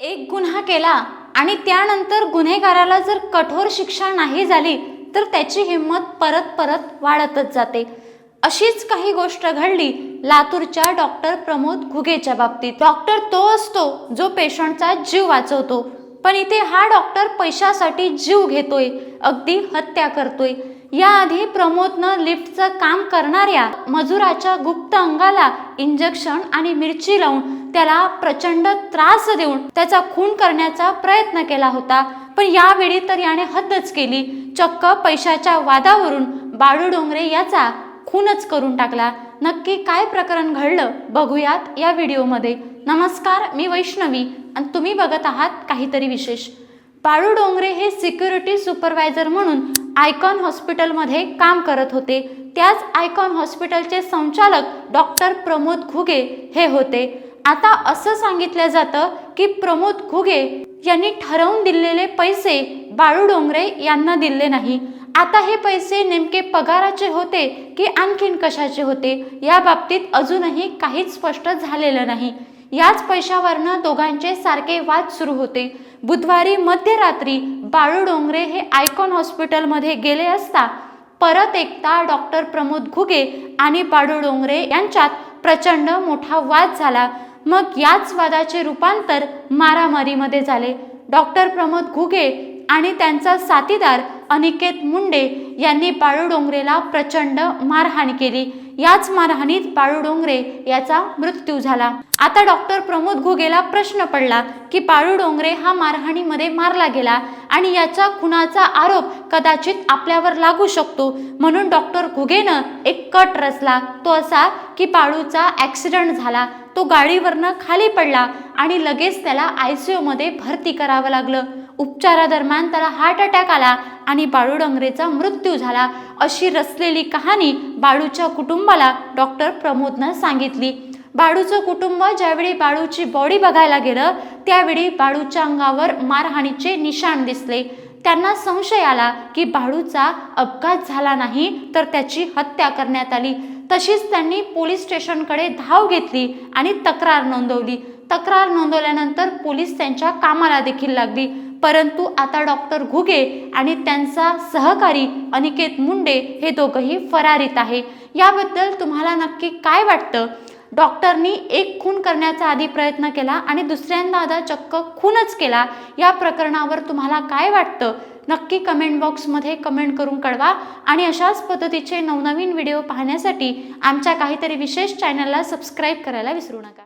एक गुन्हा केला आणि त्यानंतर गुन्हेगाराला जर कठोर शिक्षा नाही झाली तर त्याची हिंमत परत परत वाढतच जाते. अशीच काही गोष्ट घडली लातूरच्या डॉक्टर प्रमोद घुगेच्या बाबतीत. डॉक्टर तो असतो जो पेशंटचा जीव वाचवतो पण इथे हा डॉक्टर पैशासाठी जीव घेतोय अगदी हत्या करतोय. याआधी प्रमोदनं लिफ्टचं काम करणाऱ्या मजुराच्या गुप्त अंगाला इंजेक्शन आणि मिरची लावून त्याला प्रचंड त्रास देऊन त्याचा खून करण्याचा प्रयत्न केला होता. पण यावेळी तर याने हद्दच केली. चक्क पैशाच्या वादावरून बाळू डोंगरे याचा खूनच करून टाकला. नक्की काय प्रकरण घडलं बघूयात या व्हिडिओमध्ये. नमस्कार मी वैष्णवी आणि तुम्ही बघत आहात काहीतरी विशेष. बाळू डोंगरे हे सिक्युरिटी सुपरवायझर म्हणून आयकॉन हॉस्पिटलमध्ये काम करत होते. त्याच आयकॉन हॉस्पिटलचे संचालक डॉक्टर प्रमोद घुगे हे होते. आता असं सांगितलं जातं की प्रमोद घुगे यांनी ठरवून दिलेले पैसे बाळू डोंगरे यांना दिले नाही. आता हे पैसे नेमके पगाराचे होते की आणखीन कशाचे होते? या बाबतीत अजूनही काहीच स्पष्ट झालेलं नाही. याच पैशावरनं दोघांचे सारखे वाद सुरू होते. बुधवारी मध्यरात्री बाळू डोंगरे हे आयकॉन हॉस्पिटलमध्ये गेले असता परत एकदा डॉक्टर प्रमोद घुगे आणि बाळू डोंगरे यांच्यात प्रचंड मोठा वाद झाला. मग याच वादाचे रूपांतर मारामारीमध्ये झाले. डॉक्टर प्रमोद घुगे आणि त्यांचा साथीदार अनिकेत मुंडे यांनी बाळू डोंगरेला प्रचंड मारहाण केली. याच मारहाणीत बाळू डोंगरे याचा मृत्यू झाला. आता डॉक्टर प्रमोद घुगेला प्रश्न पडला की पाळू डोंगरे हा मारहाणीमध्ये मारला गेला आणि याच्या खुनाचा आरोप कदाचित आपल्यावर लागू शकतो म्हणून डॉक्टर घुगेनं एक कट रचला. तो असा की बाळूचा ॲक्सिडंट झाला. तो गाडीवरनं खाली पडला आणि लगेच त्याला आय सी यूमध्ये भरती करावं लागलं. उपचारादरम्यान त्याला हार्ट अटॅक आला आणि बाळू डोंगरेचा मृत्यू झाला अशी रचलेली कहाणी बाळूच्या कुटुंबाला डॉक्टर प्रमोदनं सांगितली. बाळूचं कुटुंब ज्यावेळी बाळूची बॉडी बघायला गेलं त्यावेळी बाळूच्या अंगावर मारहाणीचे निशाण दिसले. त्यांना संशय आला की बाळूचा अपघात झाला नाही तर त्याची हत्या करण्यात आली. तशीच त्यांनी पोलीस स्टेशनकडे धाव घेतली आणि तक्रार नोंदवली. तक्रार नोंदवल्यानंतर पोलीस त्यांच्या कामाला देखील लागली. परंतु आता डॉक्टर घुगे आणि त्यांचा सहकारी अनिकेत मुंडे हे दोघंही फरारीत आहे. याबद्दल तुम्हाला नक्की काय वाटतं? डॉक्टरनी एक खून करण्याचा आधी प्रयत्न केला आणि दुसऱ्यांदा आता चक्क खूनच केला. या प्रकरणावर तुम्हाला काय वाटतं? नक्की कमेंट बॉक्समध्ये कमेंट करून कळवा. आणि अशाच पद्धतीचे नवनवीन व्हिडिओ पाहण्यासाठी आमच्या काहीतरी विशेष चॅनलला सबस्क्राईब करायला विसरू नका.